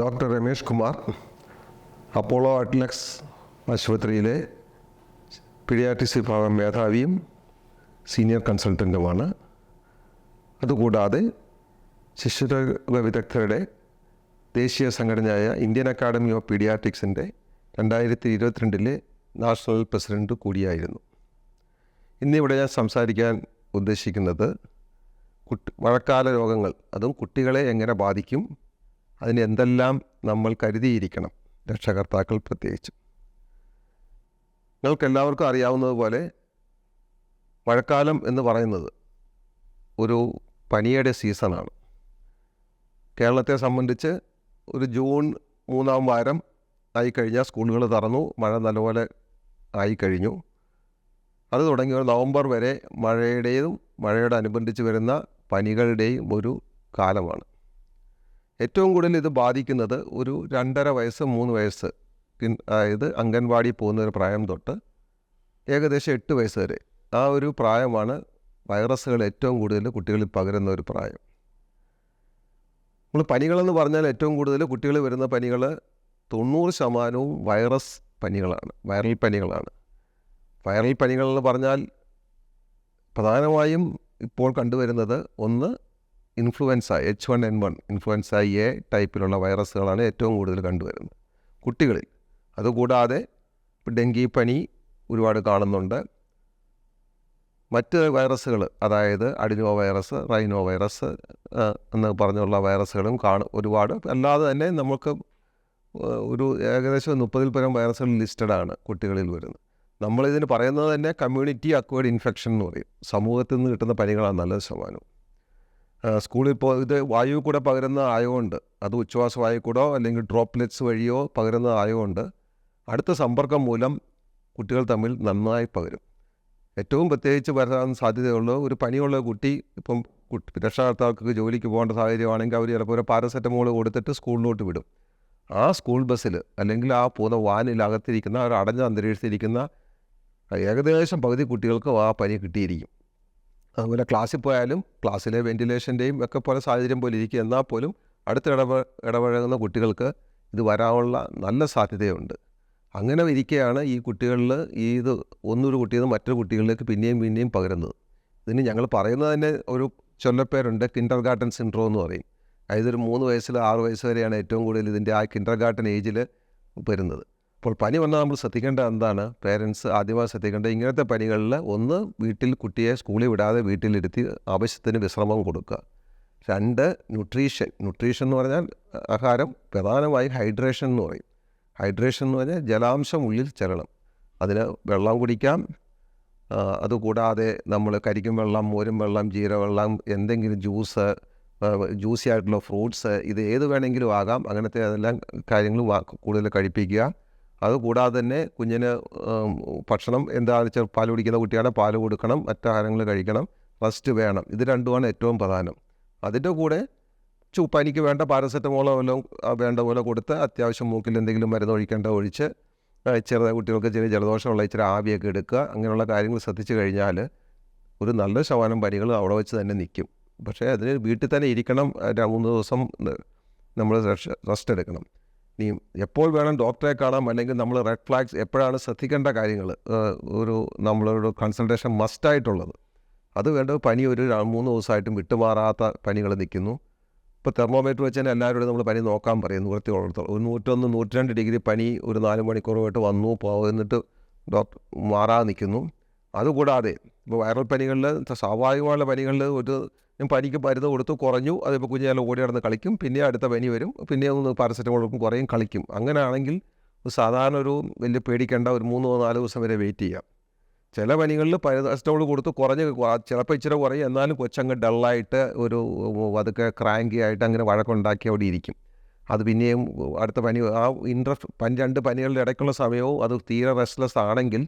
Doctor Ramesh Kumar Apollo Adlux ആശുപത്രിയിലെ paediatrics വിഭാഗം മേധാവിയും സീനിയർ കൺസൾട്ടന്റുമാണ് അതുകൂടാതെ ശിശുരോഗ വിദഗ്ധരുടെ ദേശീയ സംഘടനയായ ഇന്ത്യൻ അക്കാഡമി ഓഫ് പീഡിയാട്രിക്സിന്റെ രണ്ടായിരത്തി ഇരുപത്തിരണ്ടിലെ നാഷണൽ പ്രസിഡന്റ് കൂടിയായിരുന്നു. ഇന്നിവിടെ ഞാൻ സംസാരിക്കാൻ ഉദ്ദേശിക്കുന്നത് കുട്ടി മഴക്കാല രോഗങ്ങൾ അതും കുട്ടികളെ എങ്ങനെ ബാധിക്കും അതിന് എന്തെല്ലാം നമ്മൾ കരുതിയിരിക്കണം രക്ഷകർത്താക്കൾ പ്രത്യേകിച്ച്. നിങ്ങൾക്ക് എല്ലാവർക്കും അറിയാവുന്നതുപോലെ മഴക്കാലം എന്ന് പറയുന്നത് ഒരു പനിയുടെ സീസണാണ്. കേരളത്തെ സംബന്ധിച്ച് ഒരു ജൂൺ മൂന്നാം വാരം ആയിക്കഴിഞ്ഞാൽ സ്കൂളുകൾ തുറന്നു മഴ നല്ലപോലെ ആയിക്കഴിഞ്ഞു. അത് തുടങ്ങി ഒരു നവംബർ വരെ മഴയുടെയും മഴയോട് അനുബന്ധിച്ച് വരുന്ന പനികളുടെയും ഒരു കാലമാണ്. ഏറ്റവും കൂടുതൽ ഇത് ബാധിക്കുന്നത് ഒരു രണ്ടര വയസ്സ് മൂന്ന് വയസ്സ് അതായത് അംഗൻവാടി പോകുന്ന ഒരു പ്രായം തൊട്ട് ഏകദേശം എട്ട് വയസ്സ് വരെ. ആ ഒരു പ്രായമാണ് വൈറസുകൾ ഏറ്റവും കൂടുതൽ കുട്ടികളിൽ പകരുന്ന ഒരു പ്രായം. നമ്മൾ പനികളെന്ന് പറഞ്ഞാൽ ഏറ്റവും കൂടുതൽ കുട്ടികൾ വരുന്ന പനികൾ തൊണ്ണൂറ് ശതമാനവും വൈറസ് പനികളാണ് വൈറൽ പനികളാണ്. വൈറൽ പനികളെന്ന് പറഞ്ഞാൽ പ്രധാനമായും ഇപ്പോൾ കണ്ടുവരുന്നത് ഒന്ന് influenza H one N one influenza A ടൈപ്പിലുള്ള വൈറസുകളാണ് ഏറ്റവും കൂടുതൽ കണ്ടുവരുന്നത്. കുട്ടികളിൽ. അതുകൂടാതെ ഇപ്പോൾ ഡെങ്കി പനി ഒരുപാട് കാണുന്നുണ്ട്. മറ്റ് വൈറസുകൾ അതായത് അഡിനോ വൈറസ് റൈനോ വൈറസ് എന്ന് പറഞ്ഞുള്ള വൈറസുകളും കാണും ഒരുപാട്. അല്ലാതെ തന്നെ നമുക്ക് ഒരു ഏകദേശം മുപ്പതിൽ പരം വൈറസുകൾ ആണ് കുട്ടികളിൽ വരുന്നത്. നമ്മളിതിന് പറയുന്നത് തന്നെ കമ്മ്യൂണിറ്റി അക്വേർഡ് ഇൻഫെക്ഷൻ എന്ന് പറയും. സമൂഹത്തിൽ നിന്ന് കിട്ടുന്ന പനികളാണ് നല്ല ശതമാനം സ്കൂളിൽ ഇപ്പോൾ ഇത് വായു കൂടെ പകരുന്ന ആയതുകൊണ്ട് അത് ഉച്ഛ്വാസ വായു കൂടോ അല്ലെങ്കിൽ ഡ്രോപ്ലെറ്റ്സ് വഴിയോ പകരുന്ന ആയതുകൊണ്ട് അടുത്ത സമ്പർക്കം മൂലം കുട്ടികൾ തമ്മിൽ നന്നായി പകരും. ഏറ്റവും പ്രത്യേകിച്ച് വരാൻ സാധ്യതയുള്ള ഒരു പനിയുള്ള കുട്ടി ഇപ്പം രക്ഷകർത്താക്കൾക്ക് ജോലിക്ക് പോകേണ്ട സാഹചര്യമാണെങ്കിൽ അവർ ചിലപ്പോൾ ഒരു പാരസെറ്റമോൾ കൊടുത്തിട്ട് സ്കൂളിലോട്ട് വിടും. ആ സ്കൂൾ ബസ്സിൽ അല്ലെങ്കിൽ ആ പോകുന്ന വാനിൽ അകത്തിരിക്കുന്ന ഒരു അടഞ്ഞ അന്തരീക്ഷത്തിരിക്കുന്ന ഏകദേശം പകുതി കുട്ടികൾക്കും ആ പനി കിട്ടിയിരിക്കും. അതുപോലെ ക്ലാസ്സിൽ പോയാലും ക്ലാസ്സിലെ വെന്റിലേഷന്റെയും ഒക്കെ പോലെ സാഹചര്യം പോലെ ഇരിക്കും എന്നാൽ പോലും അടുത്ത് ഇടപ ഇടപഴകുന്ന കുട്ടികൾക്ക് ഇത് വരാനുള്ള നല്ല സാധ്യതയുണ്ട്. അങ്ങനെ ഇരിക്കുകയാണ് ഈ കുട്ടികളിൽ ഈ ഇത് ഒന്നൊരു കുട്ടിയിൽ നിന്ന് മറ്റൊരു കുട്ടികളിലേക്ക് പിന്നെയും പിന്നെയും പകരുന്നത്. ഇതിന് ഞങ്ങൾ പറയുന്നത് തന്നെ ഒരു ചൊല്ലപ്പേരുണ്ട് കിൻഡർ ഗാർട്ടൻ സിൻഡ്രോ എന്ന് പറയും. അതായത് ഒരു മൂന്ന് വയസ്സിൽ ആറ് വയസ്സ് വരെയാണ് ഏറ്റവും കൂടുതൽ ഇതിന്റെ ആ കിൻഡർ ഗാർട്ടൻ ഏജിൽ വരുന്നത്. അപ്പോൾ പനി വന്നാൽ നമ്മൾ ശ്രദ്ധിക്കേണ്ട എന്താണ്? പേരൻസ് ആദ്യമായി ശ്രദ്ധിക്കേണ്ടത് ഇങ്ങനത്തെ പനികളിൽ ഒന്ന് വീട്ടിൽ കുട്ടിയെ സ്കൂളിൽ വിടാതെ വീട്ടിലിരുത്തി ആവശ്യത്തിന് വിശ്രമം കൊടുക്കുക. രണ്ട് ന്യൂട്രീഷൻ ന്യൂട്രീഷൻ എന്ന് പറഞ്ഞാൽ ആഹാരം പ്രധാനമായും ഹൈഡ്രേഷൻ എന്ന് പറയും. ഹൈഡ്രേഷൻ എന്ന് പറഞ്ഞാൽ ജലാംശം ഉള്ളിൽ ചെല്ലണം. അതിന് വെള്ളം കുടിക്കാം. അതുകൂടാതെ നമ്മൾ കരിക്കും വെള്ളം മോരും വെള്ളം ജീരവെള്ളം എന്തെങ്കിലും ജ്യൂസ് ജ്യൂസി ആയിട്ടുള്ള ഫ്രൂട്ട്സ് ഇത് ഏത് വേണമെങ്കിലും ആകാം. അങ്ങനത്തെ അതെല്ലാം കാര്യങ്ങൾ കൂടുതൽ കഴിപ്പിക്കുക. അതുകൂടാതെ തന്നെ കുഞ്ഞിന് ഭക്ഷണം എന്താണെന്ന് വെച്ചാൽ പാൽ കുടിക്കുന്ന കുട്ടിയാണ് പാൽ കൊടുക്കണം മറ്റാഹാരങ്ങൾ കഴിക്കണം റെസ്റ്റ് വേണം. ഇത് രണ്ടുമാണ് ഏറ്റവും പ്രധാനം. അതിന്റെ കൂടെ ചു വേണ്ട പാരസെറ്റമോളോ വല്ലതും വേണ്ട പോലെ കൊടുത്ത് അത്യാവശ്യം മൂക്കിൽ എന്തെങ്കിലും മരുന്ന് ഒഴിക്കേണ്ട ഒഴിച്ച് ചെറുതായ കുട്ടികൾക്ക് ചെറിയ ജലദോഷമുള്ള ഇച്ചിരി ആവിയൊക്കെ എടുക്കുക അങ്ങനെയുള്ള കാര്യങ്ങൾ ശ്രദ്ധിച്ചു കഴിഞ്ഞാൽ ഒരു നല്ല ശതമാനം പനികൾ അവിടെ വെച്ച് തന്നെ നിൽക്കും. പക്ഷേ അതിന് വീട്ടിൽ തന്നെ ഇരിക്കണം മൂന്ന് ദിവസം നമ്മൾ റെസ്റ്റ് എടുക്കണം. ഇനി എപ്പോൾ വേണം ഡോക്ടറെ കാണാം. അല്ലെങ്കിൽ നമ്മൾ റെഡ് ഫ്ലാഗ്സ് എപ്പോഴാണ് ശ്രദ്ധിക്കേണ്ട കാര്യങ്ങൾ ഒരു നമ്മളൊരു കൺസൾട്ടേഷൻ മസ്റ്റായിട്ടുള്ളത് അത് വേണ്ട പനി ഒരു മൂന്ന് ദിവസമായിട്ടും വിട്ടുമാറാത്ത പനികൾ നിൽക്കുന്നു. ഇപ്പോൾ തെർമോമീറ്റർ വെച്ച് തന്നെ എല്ലാവരോടും നമ്മൾ പനി നോക്കാൻ പറയും. നിവൃത്തി ഉള്ളിടത്തോളം ഒരു നൂറ്റൊന്ന് നൂറ്റിരണ്ട് ഡിഗ്രി പനി ഒരു നാല് മണിക്കൂറുമായിട്ട് വന്നു. പോകുന്നിട്ട് ഡോക്ടർ മാറാതെ നിൽക്കുന്നു. അതുകൂടാതെ ഇപ്പോൾ വൈറൽ പനികളിൽ സ്വാഭാവികമായുള്ള പനികളിൽ ഒരു പനിക്ക് മരുന്ന് കൊടുത്തു കുറഞ്ഞു അതിപ്പോൾ കുഞ്ഞാലും ഓടി നടന്ന് കളിക്കും പിന്നെ അടുത്ത പനി വരും പിന്നെ ഒന്ന് പാരസെറ്റമോൾ കൊടുക്കും കുറയും കളിക്കും. അങ്ങനെയാണെങ്കിൽ സാധാരണ ഒരു വലിയ പേടിക്കേണ്ട ഒരു മൂന്നോ നാലോ ദിവസം വരെ വെയിറ്റ് ചെയ്യാം. ചില പനികളിൽ പാരസെറ്റമോൾ കൊടുത്ത് കുറഞ്ഞ് ചിലപ്പോൾ ഇച്ചിരി കുറയും എന്നാലും കൊച്ചങ്ങ് ഡള്ളായിട്ട് ഒരു അതൊക്കെ ക്രാങ്കി ആയിട്ട് അങ്ങനെ വഴക്കുണ്ടാക്കി അവിടെ ഇരിക്കും. അത് പിന്നെയും അടുത്ത പനി ആ ഇൻട്രസ്റ്റ് പനി രണ്ട് പനികളുടെ ഇടയ്ക്കുള്ള സമയവും അത് തീരെ റെസ്റ്റ്ലെസ് ആണെങ്കിൽ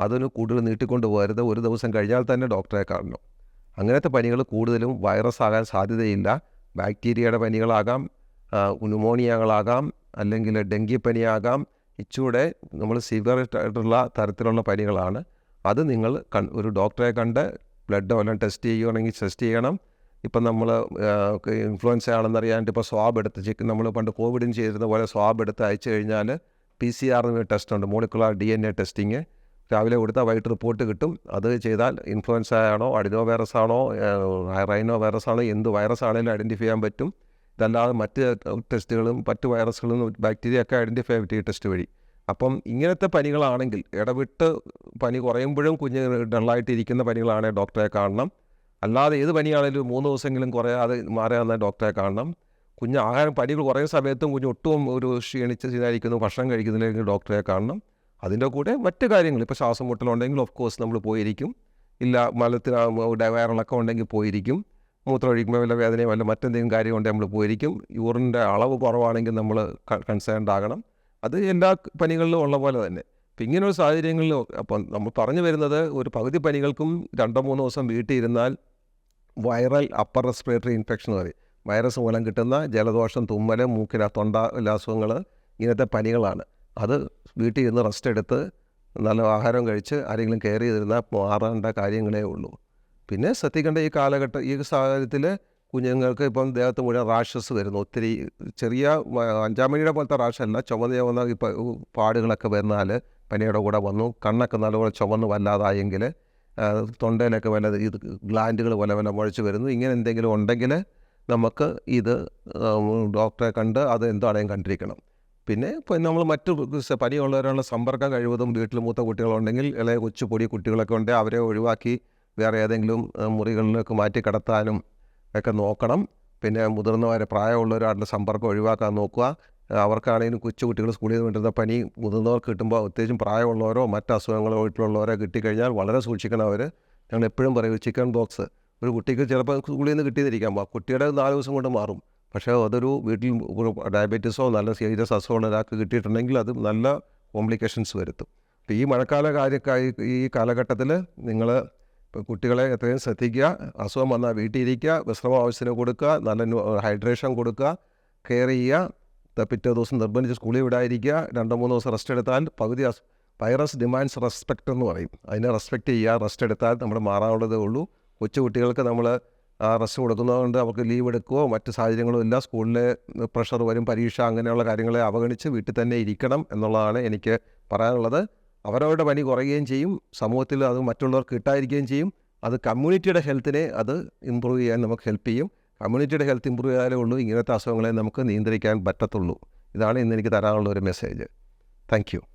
അതിന് കൂടുതൽ നീട്ടിക്കൊണ്ട് പോകരുത്. ഒരു ദിവസം കഴിഞ്ഞാൽ തന്നെ ഡോക്ടറെ കാണണം. അങ്ങനത്തെ പനികൾ കൂടുതലും വൈറസ് ആകാൻ സാധ്യതയില്ല. ബാക്ടീരിയയുടെ പനികളാകാം ന്യൂമോണിയകളാകാം അല്ലെങ്കിൽ ഡെങ്കി പനിയാകാം. ഇച്ചൂടെ നമ്മൾ സിവിയറായിട്ടുള്ള തരത്തിലുള്ള പനികളാണ്. അത് നിങ്ങൾ കൺ ഒരു ഡോക്ടറെ കണ്ട് ബ്ലഡ് വല്ലതും ടെസ്റ്റ് ചെയ്യുകയാണെങ്കിൽ ടെസ്റ്റ് ചെയ്യണം. ഇപ്പം നമ്മൾ ഇൻഫ്ലുവൻസ ആണെന്നറിയാണ്ട് ഇപ്പോൾ സ്വാബ് എടുത്ത് ചെക്ക് നമ്മൾ പണ്ട് കോവിഡിന് ചെയ്തിരുന്ന പോലെ സ്വാബ് എടുത്ത് അയച്ചു കഴിഞ്ഞാൽ പി സി എന്നൊരു ടെസ്റ്റ് ഉണ്ട്. Molecular D N A testing രാവിലെ കൊടുത്താൽ വൈകിട്ട് റിപ്പോർട്ട് കിട്ടും. അത് ചെയ്താൽ ഇൻഫ്ലുവൻസ ആണോ അഡിനോ വൈറസ് ആണോ റൈനോ വൈറസ് ആണോ എന്ത് വൈറസ് ആണെങ്കിലും ഐഡന്റിഫൈ ചെയ്യാൻ പറ്റും. ഇതല്ലാതെ മറ്റ് ടെസ്റ്റുകളും മറ്റ് വൈറസുകളും ബാക്ടീരിയ ഒക്കെ ഐഡന്റിഫൈ പറ്റി ടെസ്റ്റ് വഴി. അപ്പം ഇങ്ങനത്തെ പനികളാണെങ്കിൽ ഇടവിട്ട് പനി കുറയുമ്പോഴും കുഞ്ഞ് ഡള്ളായിട്ടിരിക്കുന്ന പനികളാണെങ്കിൽ ഡോക്ടറെ കാണണം. അല്ലാതെ ഏത് പനിയാണെങ്കിലും മൂന്ന് ദിവസമെങ്കിലും കുറയാതെ മാറാതെ ഡോക്ടറെ കാണണം. കുഞ്ഞ് ആഹാരം പനികൾ കുറയുന്ന സമയത്തും കുഞ്ഞ് ഒട്ടും ഒരു ക്ഷീണിച്ച് ഇതായിരിക്കുന്നു ഭക്ഷണം കഴിക്കുന്നില്ലെങ്കിൽ ഡോക്ടറെ കാണണം. അതിന്റെ കൂടെ മറ്റു കാര്യങ്ങൾ. ഇപ്പോൾ ശ്വാസം മുട്ടലുണ്ടെങ്കിൽ ഓഫ് കോഴ്സ് നമ്മൾ പോയിരിക്കും. ഇല്ല മലത്തിന് വയറിളക്കം ഉണ്ടെങ്കിൽ പോയിരിക്കും. മൂത്രം ഒഴിക്കുമ്പോൾ വല്ല വേദനയോ വല്ല മറ്റെന്തെങ്കിലും കാര്യം ഉണ്ടെങ്കിൽ നമ്മൾ പോയിരിക്കും. യൂറിന്റെ അളവ് കുറവാണെങ്കിൽ നമ്മൾ കൺസേൺഡ് ആകണം. അത് എല്ലാ പനികളിലും ഉള്ള പോലെ തന്നെ. അപ്പം ഇങ്ങനെയുള്ള സാഹചര്യങ്ങളിൽ അപ്പം നമ്മൾ പറഞ്ഞു വരുന്നത് ഒരു പകുതി പനികൾക്കും രണ്ടോ മൂന്നോ ദിവസം വീട്ടിൽ ഇരുന്നാൽ വൈറൽ അപ്പർ റെസ്പിറേറ്ററി ഇൻഫെക്ഷൻ എന്ന് പറയും. വൈറസ് മൂലം കിട്ടുന്ന ജലദോഷം തുമ്മൽ മൂക്കില തൊണ്ട അസുഖങ്ങൾ ഇങ്ങനത്തെ പനികളാണ്. അത് വീട്ടിൽ ഇരുന്ന് റെസ്റ്റ് എടുത്ത് നല്ല ആഹാരം കഴിച്ച് ആരെങ്കിലും കെയർ ചെയ്തിരുന്നാൽ മാറേണ്ട കാര്യങ്ങളേ ഉള്ളൂ. പിന്നെ ശ്രദ്ധിക്കേണ്ട ഈ കാലഘട്ട ഈ സാഹചര്യത്തിൽ കുഞ്ഞുങ്ങൾക്ക് ഇപ്പം ദേഹത്ത് മുഴുവൻ റാഷസ് വരുന്നു. ഒത്തിരി ചെറിയ അഞ്ചാം മണിയുടെ പോലത്തെ റാഷല്ല ചുമന്ന ചുമന്ന ഇപ്പം പാടുകളൊക്കെ വരുന്നാൽ പനിയുടെ കൂടെ വന്നു. കണ്ണൊക്കെ നല്ലപോലെ ചുമന്ന് വല്ലാതായെങ്കിൽ തൊണ്ടയിലൊക്കെ വല്ല ഇത് ഗ്ലാൻഡുകൾ പോലെ വല്ല മുഴച്ച് വരുന്നു. ഇങ്ങനെ എന്തെങ്കിലും ഉണ്ടെങ്കിൽ നമുക്ക് ഇത് ഡോക്ടറെ കണ്ട് അത് എന്താണെങ്കിലും കണ്ടിരിക്കണം. പിന്നെ ഇപ്പം നമ്മൾ മറ്റ് പനിയുള്ളവരുള്ള സമ്പർക്കം കഴിവതും വീട്ടിൽ മൂത്ത കുട്ടികളുണ്ടെങ്കിൽ ഇളയ കൊച്ചു പൊടി കുട്ടികളൊക്കെ ഉണ്ടെങ്കിൽ അവരെ ഒഴിവാക്കി വേറെ ഏതെങ്കിലും മുറികളിലേക്ക് മാറ്റി കിടത്താനും ഒക്കെ നോക്കണം. പിന്നെ മുതിർന്നവരെ പ്രായമുള്ളവരായിട്ടുള്ള സമ്പർക്കം ഒഴിവാക്കാൻ നോക്കുക. അവർക്കാണെങ്കിലും കൊച്ചു കുട്ടികൾ സ്കൂളിൽ നിന്ന് വിട്ടുന്ന പനി മുതിർന്നവർക്ക് കിട്ടുമ്പോൾ പ്രത്യേകിച്ചും പ്രായമുള്ളവരോ മറ്റ് അസുഖങ്ങളോ വീട്ടിലുള്ളവരോ കിട്ടിക്കഴിഞ്ഞാൽ വളരെ സൂക്ഷിക്കണം അവർ. ഞങ്ങൾ എപ്പോഴും പറയും ചിക്കൻ ബോക്സ് ഒരു കുട്ടിക്ക് ചിലപ്പോൾ സ്കൂളിൽ നിന്ന് കിട്ടിയതിരിക്കാം കുട്ടിയുടെ നാല് ദിവസം കൊണ്ട് മാറും. പക്ഷേ അതൊരു വീട്ടിൽ ഡയബറ്റീസോ നല്ല സീരിയസ് അസുഖമോ ഒരാൾക്ക് കിട്ടിയിട്ടുണ്ടെങ്കിൽ അത് നല്ല കോംപ്ലിക്കേഷൻസ് വരുത്തും. അപ്പോൾ ഈ മഴക്കാല കാര്യക്കായി ഈ കാലഘട്ടത്തിൽ നിങ്ങൾ കുട്ടികളെ എത്രയും ശ്രദ്ധിക്കുക അസുഖം വന്നാൽ വീട്ടിലിരിക്കുക വിശ്രമം ആവശ്യത്തിന് കൊടുക്കുക നല്ല ഹൈഡ്രേഷൻ കൊടുക്കുക കെയർ ചെയ്യുക പിറ്റേ ദിവസം നിർബന്ധിച്ച് സ്കൂളിൽ വിടാതിരിക്കുക രണ്ടോ മൂന്നോ ദിവസം റെസ്റ്റ് എടുത്താൽ പകുതി വൈറസ് ഡിമാൻഡ്സ് റെസ്പെക്റ്റ് എന്ന് പറയും. അതിനെ റെസ്പെക്റ്റ് ചെയ്യുക റെസ്റ്റ് എടുത്താൽ നമ്മൾ മാറാനുള്ളതേ ഉള്ളൂ. കൊച്ചു കുട്ടികൾക്ക് നമ്മൾ റെസ്റ്റ് കൊടുക്കുന്നതുകൊണ്ട് അവർക്ക് ലീവ് എടുക്കുകയോ മറ്റ് സാഹചര്യങ്ങളോ ഇല്ല. സ്കൂളിലെ പ്രഷർ വരും പരീക്ഷ അങ്ങനെയുള്ള കാര്യങ്ങളെ അവഗണിച്ച് വീട്ടിൽ തന്നെ ഇരിക്കണം എന്നുള്ളതാണ് എനിക്ക് പറയാനുള്ളത്. അവരവരുടെ പനി കുറയുകയും ചെയ്യും. സമൂഹത്തിൽ അത് മറ്റുള്ളവർക്ക് കിട്ടാതിരിക്കുകയും ചെയ്യും. അത് കമ്മ്യൂണിറ്റിയുടെ ഹെൽത്തിനെ അത് ഇമ്പ്രൂവ് ചെയ്യാൻ നമുക്ക് ഹെൽപ്പ് ചെയ്യും. കമ്മ്യൂണിറ്റിയുടെ ഹെൽത്ത് ഇമ്പ്രൂവ് ചെയ്താലേ ഉള്ളൂ. ഇങ്ങനത്തെ അസുഖങ്ങളെ നമുക്ക് നിയന്ത്രിക്കാൻ പറ്റത്തുള്ളൂ. ഇതാണ് ഇന്ന് എനിക്ക് തരാനുള്ള ഒരു മെസ്സേജ് താങ്ക്